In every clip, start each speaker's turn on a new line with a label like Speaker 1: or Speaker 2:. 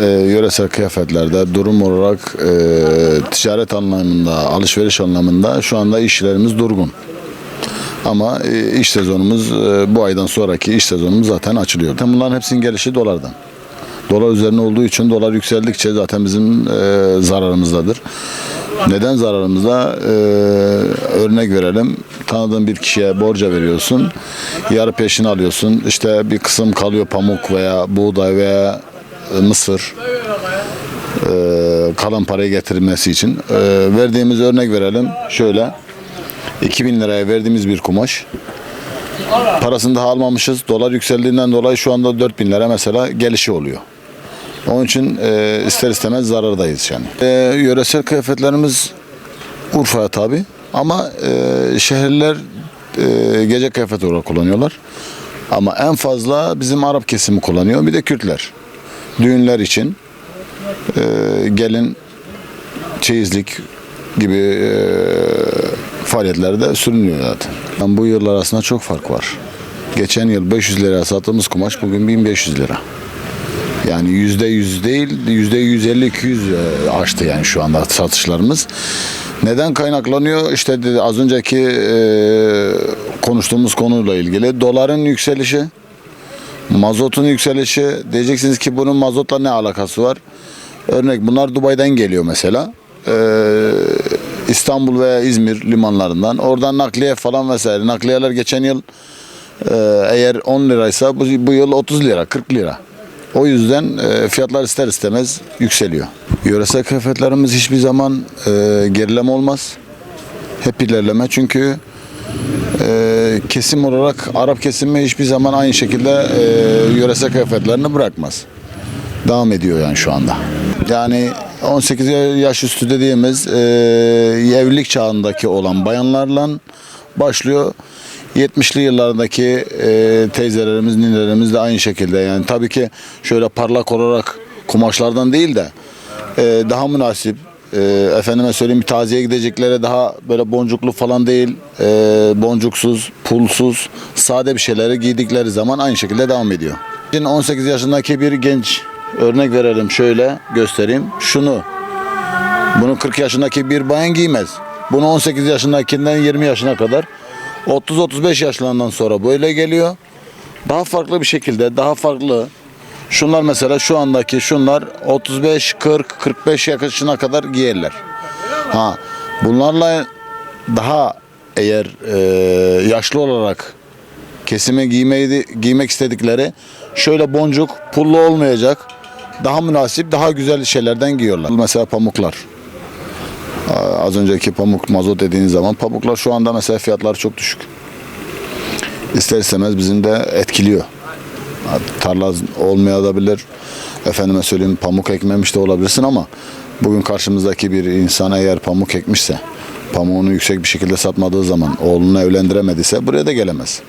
Speaker 1: e, yöresel kıyafetlerde durum olarak e, ticaret anlamında, alışveriş anlamında şu anda işlerimiz durgun. Ama e, iş sezonumuz e, bu aydan sonraki iş sezonumuz zaten açılıyor. Bunların hepsinin gelişi dolardan. Dolar üzerine olduğu için dolar yükseldikçe zaten bizim e, zararımızdadır. Neden zararımızda? E, örnek verelim. Tanıdığın bir kişiye borca veriyorsun. Yarı peşin alıyorsun. İşte bir kısım kalıyor pamuk veya buğday veya mısır. E, kalan parayı getirmesi için. E, verdiğimiz örnek verelim. Şöyle. 2000 liraya verdiğimiz bir kumaş. Parasını daha almamışız. Dolar yükseldiğinden dolayı şu anda 4000 lira mesela gelişi oluyor. Onun için e, ister istemez zarardayız yani. E, yöresel kıyafetlerimiz Urfa'ya tabi ama e, şehirler e, gece kıyafet olarak kullanıyorlar. Ama en fazla bizim Arap kesimi kullanıyor. Bir de Kürtler. Düğünler için e, gelin çeyizlik gibi e, faaliyetlerde sürünüyor zaten. Yani bu yıllar arasında çok fark var. Geçen yıl 500 liraya sattığımız kumaş bugün 1500 lira. Yani yüzde yüz değil, yüzde 150-200 e, aştı yani şu anda satışlarımız. Neden kaynaklanıyor? İşte dedi, az önceki e, konuştuğumuz konuyla ilgili doların yükselişi, mazotun yükselişi. Diyeceksiniz ki bunun mazotla ne alakası var? Örnek bunlar Dubai'den geliyor mesela. Ee, İstanbul veya İzmir limanlarından. Oradan nakliye falan vesaire. Nakliyeler geçen yıl e, eğer 10 liraysa bu, bu yıl 30 lira, 40 lira. O yüzden e, fiyatlar ister istemez yükseliyor. Yöresel kıyafetlerimiz hiçbir zaman e, gerileme olmaz. Hep ilerleme çünkü e, kesim olarak Arap kesimi hiçbir zaman aynı şekilde yöresel kıyafetlerini bırakmaz. Devam ediyor yani şu anda. Yani 18 yaş üstü dediğimiz evlilik çağındaki olan bayanlarla başlıyor. 70'li yıllardaki e, teyzelerimiz, ninelerimiz de aynı şekilde. Yani tabii ki şöyle parlak olarak kumaşlardan değil de e, daha münasip, e, efendime söyleyeyim taziye gideceklere daha böyle boncuklu falan değil, e, boncuksuz, pulsuz, sade bir şeyleri giydikleri zaman aynı şekilde devam ediyor. Şimdi 18 yaşındaki bir genç örnek verelim şöyle göstereyim. Şunu bunu 40 yaşındaki bir bayan giymez. Bunu 18 yaşındakinden 20 yaşına kadar 30-35 yaşlarından sonra böyle geliyor. Daha farklı bir şekilde, daha farklı. Şunlar mesela şu andaki şunlar 35, 40, 45 yaşına kadar giyerler. Ha, bunlarla daha eğer e, yaşlı olarak kesime giymeyi giymek istedikleri şöyle boncuk, pullu olmayacak. Daha münasip, daha güzel şeylerden giyiyorlar. Mesela pamuklar. Az önceki pamuk mazot dediğiniz zaman pamuklar şu anda mesela fiyatlar çok düşük. İster istemez bizim de etkiliyor. Tarla olmayabilir. Efendime söyleyeyim pamuk ekmemiş de olabilirsin ama bugün karşımızdaki bir insan eğer pamuk ekmişse pamuğunu yüksek bir şekilde satmadığı zaman oğlunu evlendiremediyse buraya da gelemez.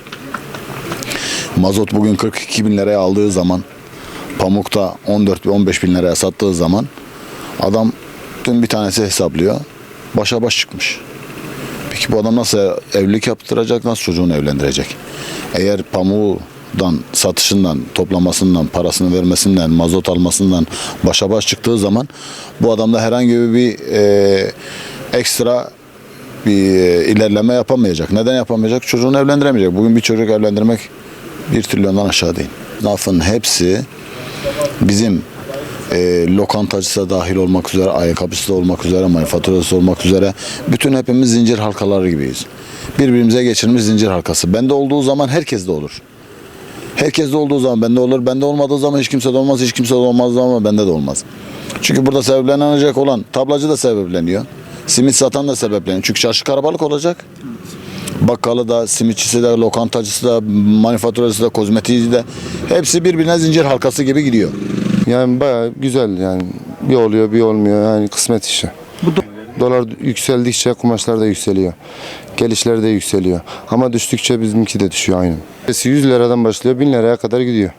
Speaker 1: Mazot bugün 42 bin liraya aldığı zaman pamukta 14 bin 15 bin liraya sattığı zaman adam dün bir tanesi hesaplıyor. Başa baş çıkmış. Peki bu adam nasıl evlilik yaptıracak, nasıl çocuğunu evlendirecek? Eğer pamuğundan, satışından, toplamasından, parasını vermesinden, mazot almasından başa baş çıktığı zaman bu adamda herhangi bir e, ekstra bir e, ilerleme yapamayacak. Neden yapamayacak? Çocuğunu evlendiremeyecek. Bugün bir çocuk evlendirmek bir trilyondan aşağı değil. Lafın hepsi bizim e, lokantacısı da dahil olmak üzere, ayakkabısı da olmak üzere, manifaturası olmak üzere bütün hepimiz zincir halkaları gibiyiz. Birbirimize geçirmiş zincir halkası. Bende olduğu zaman herkes de olur. Herkes de olduğu zaman bende olur. Bende olmadığı zaman hiç kimse de olmaz. Hiç kimse de olmaz ama bende de olmaz. Çünkü burada sebeplenecek olan tablacı da sebepleniyor. Simit satan da sebepleniyor. Çünkü çarşı karabalık olacak. Bakkalı da, simitçisi de, lokantacısı da, manifaturacısı da, kozmetiği de hepsi birbirine zincir halkası gibi gidiyor.
Speaker 2: Yani bayağı güzel yani. Bir oluyor bir olmuyor yani kısmet işi. Dolar yükseldikçe kumaşlar da yükseliyor. Gelişler de yükseliyor. Ama düştükçe bizimki de düşüyor aynı. 100 liradan başlıyor 1000 liraya kadar gidiyor.